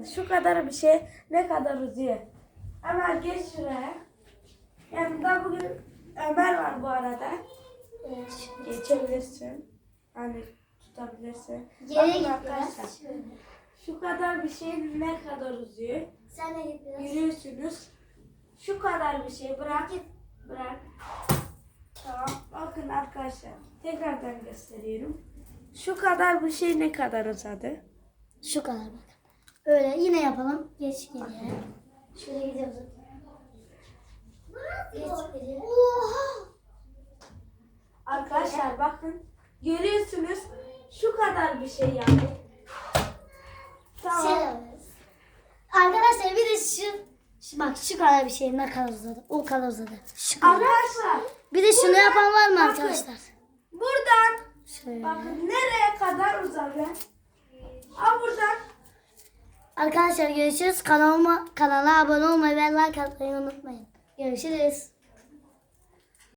bakın şu kadar bir şey ne kadar uzuyor. Hemen geç şuraya. Yanımda bugün Ömer var bu arada. Evet. Geçebilirsin. Hani tutabilirsin. Bakın git arkadaşlar. Şu kadar bir şey ne kadar uzuyor. Sen de git biraz. Yürüyorsunuz. Şu kadar bir şey bırak. Bırak. Tamam. Bakın arkadaşlar. Tekrardan gösteriyorum. Şu kadar bir şey ne kadar uzadı? Şu kadar bak. Öyle yine yapalım. Geç geriye. Şöyle gidiyoruz. Geç geriye. Arkadaşlar bakın. Görüyorsunuz. Şu kadar bir şey yani. Tamam. Şey. Arkadaşlar bir de şu, şu bak şu kadar bir şey ne kadar uzadı. O kadar uzadı. Şu kadar. Arkadaşlar Bir de şunu yapan var mı Bakın. arkadaşlar? buradan Şöyle. bakın nereye kadar uzadı? Arkadaşlar görüşürüz. Kanalıma kanala abone olmayı ve like atmayı unutmayın. Görüşürüz.